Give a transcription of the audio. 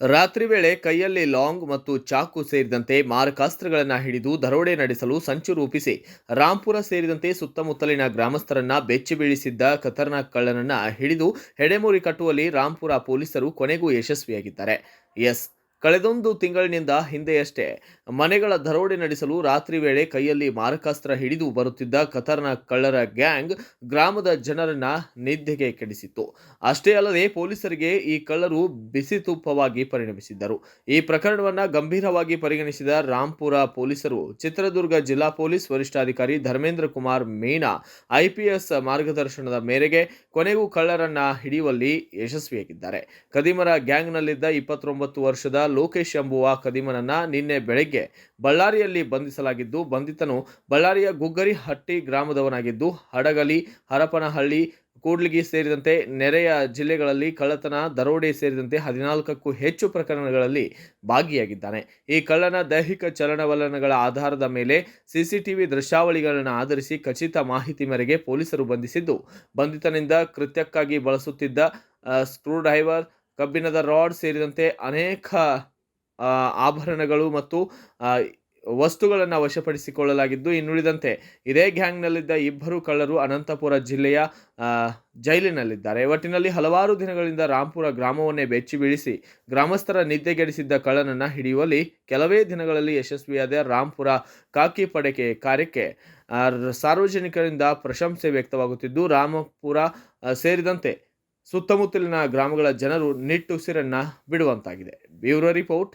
ರಾತ್ರಿ ವೇಳೆ ಕೈಯಲ್ಲಿ ಲಾಂಗ್ ಮತ್ತು ಚಾಕು ಸೇರಿದಂತೆ ಮಾರಕಾಸ್ತ್ರಗಳನ್ನು ಹಿಡಿದು ದರೋಡೆ ನಡೆಸಲು ಸಂಚು ರೂಪಿಸಿ ರಾಂಪುರ ಸೇರಿದಂತೆ ಸುತ್ತಮುತ್ತಲಿನ ಗ್ರಾಮಸ್ಥರನ್ನ ಬೆಚ್ಚಿ ಬೀಳಿಸಿದ್ದ ಖತರ್ನಾಕ್ ಕಳ್ಳನನ್ನ ಹಿಡಿದು ಹೆಡೆಮೂರಿ ಕಟ್ಟುವಲ್ಲಿ ರಾಂಪುರ ಪೊಲೀಸರು ಕೊನೆಗೂ ಯಶಸ್ವಿಯಾಗಿದ್ದಾರೆ. ಎಸ್. ಕಳೆದೊಂದು ತಿಂಗಳಿನಿಂದ ಹಿಂದೆಯಷ್ಟೇ ಮನೆಗಳ ದರೋಡೆ ನಡೆಸಲು ರಾತ್ರಿ ವೇಳೆ ಕೈಯಲ್ಲಿ ಮಾರಕಾಸ್ತ್ರ ಹಿಡಿದು ಬರುತ್ತಿದ್ದ ಕತರ್ನ ಕಳ್ಳರ ಗ್ಯಾಂಗ್ ಗ್ರಾಮದ ಜನರನ್ನ ನಿದ್ದೆಗೆ ಕೆಡಿಸಿತ್ತು. ಅಷ್ಟೇ ಅಲ್ಲದೆ ಪೊಲೀಸರಿಗೆ ಈ ಕಳ್ಳರು ಬಿಸಿ ತುಪ್ಪವಾಗಿ ಪರಿಣಮಿಸಿದ್ದರು. ಈ ಪ್ರಕರಣವನ್ನ ಗಂಭೀರವಾಗಿ ಪರಿಗಣಿಸಿದ ರಾಂಪುರ ಪೊಲೀಸರು, ಚಿತ್ರದುರ್ಗ ಜಿಲ್ಲಾ ಪೊಲೀಸ್ ವರಿಷ್ಠಾಧಿಕಾರಿ ಧರ್ಮೇಂದ್ರ ಕುಮಾರ್ ಮೀನಾ ಐಪಿಎಸ್ ಮಾರ್ಗದರ್ಶನದ ಮೇರೆಗೆ ಕೊನೆಗೂ ಕಳ್ಳರನ್ನ ಹಿಡಿಯುವಲ್ಲಿ ಯಶಸ್ವಿಯಾಗಿದ್ದಾರೆ. ಕದಿಮರ ಗ್ಯಾಂಗ್ನಲ್ಲಿದ್ದ ಇಪ್ಪತ್ತೊಂಬತ್ತು ವರ್ಷದ ಲೋಕೇಶ್ ಎಂಬುವ ಕದಿಮನನ್ನ ನಿನ್ನೆ ಬೆಳಗ್ಗೆ ಬಳ್ಳಾರಿಯಲ್ಲಿ ಬಂಧಿಸಲಾಗಿದ್ದು, ಬಂಧಿತನು ಬಳ್ಳಾರಿಯ ಗುಗ್ಗರಿಹಟ್ಟಿ ಗ್ರಾಮದವನಾಗಿದ್ದು, ಹಡಗಲಿ, ಹರಪನಹಳ್ಳಿ, ಕೂಡ್ಲಿಗಿ ಸೇರಿದಂತೆ ನೆರೆಯ ಜಿಲ್ಲೆಗಳಲ್ಲಿ ಕಳ್ಳತನ, ದರೋಡೆ ಸೇರಿದಂತೆ ಹದಿನಾಲ್ಕಕ್ಕೂ ಹೆಚ್ಚು ಪ್ರಕರಣಗಳಲ್ಲಿ ಭಾಗಿಯಾಗಿದ್ದಾನೆ. ಈ ಕಳ್ಳನ ದೈಹಿಕ ಚಲನವಲನಗಳ ಆಧಾರದ ಮೇಲೆ ಸಿಸಿಟಿವಿ ದೃಶ್ಯಾವಳಿಗಳನ್ನು ಆಧರಿಸಿ ಖಚಿತ ಮಾಹಿತಿ ಮೇರೆಗೆ ಪೊಲೀಸರು ಬಂಧಿಸಿದ್ದು, ಬಂಧಿತನಿಂದ ಕೃತ್ಯಕ್ಕಾಗಿ ಬಳಸುತ್ತಿದ್ದ ಸ್ಕ್ರೂ ಡ್ರೈವರ್ ಕಬ್ಬಿಣದ ರಾಡ್ ಸೇರಿದಂತೆ ಅನೇಕ ಆಭರಣಗಳು ಮತ್ತು ವಸ್ತುಗಳನ್ನು ವಶಪಡಿಸಿಕೊಳ್ಳಲಾಗಿದ್ದು ಇನ್ನುಳಿದಂತೆ. ಇದೇ ಗ್ಯಾಂಗ್ನಲ್ಲಿದ್ದ ಇಬ್ಬರು ಕಳ್ಳರು ಅನಂತಪುರ ಜಿಲ್ಲೆಯ ಜೈಲಿನಲ್ಲಿದ್ದಾರೆ. ಒಟ್ಟಿನಲ್ಲಿ ಹಲವಾರು ದಿನಗಳಿಂದ ರಾಂಪುರ ಗ್ರಾಮವನ್ನೇ ಬೆಚ್ಚಿ ಬೀಳಿಸಿ, ಗ್ರಾಮಸ್ಥರ ನಿದ್ದೆಗೆಡಿಸಿದ್ದ ಕಳ್ಳನನ್ನು ಹಿಡಿಯುವಲ್ಲಿ ಕೆಲವೇ ದಿನಗಳಲ್ಲಿ ಯಶಸ್ವಿಯಾದ ರಾಂಪುರ ಕಾಕಿ ಪಡೆಕೆ ಕಾರ್ಯಕ್ಕೆ ಸಾರ್ವಜನಿಕರಿಂದ ಪ್ರಶಂಸೆ ವ್ಯಕ್ತವಾಗುತ್ತಿದ್ದು, ರಾಮಪುರ ಸೇರಿದಂತೆ ಸುತ್ತಮುತ್ತಲಿನ ಗ್ರಾಮಗಳ ಜನರು ನಿಟ್ಟುಸಿರನ್ನು ಬಿಡುವಂತಾಗಿದೆ. Bureau report.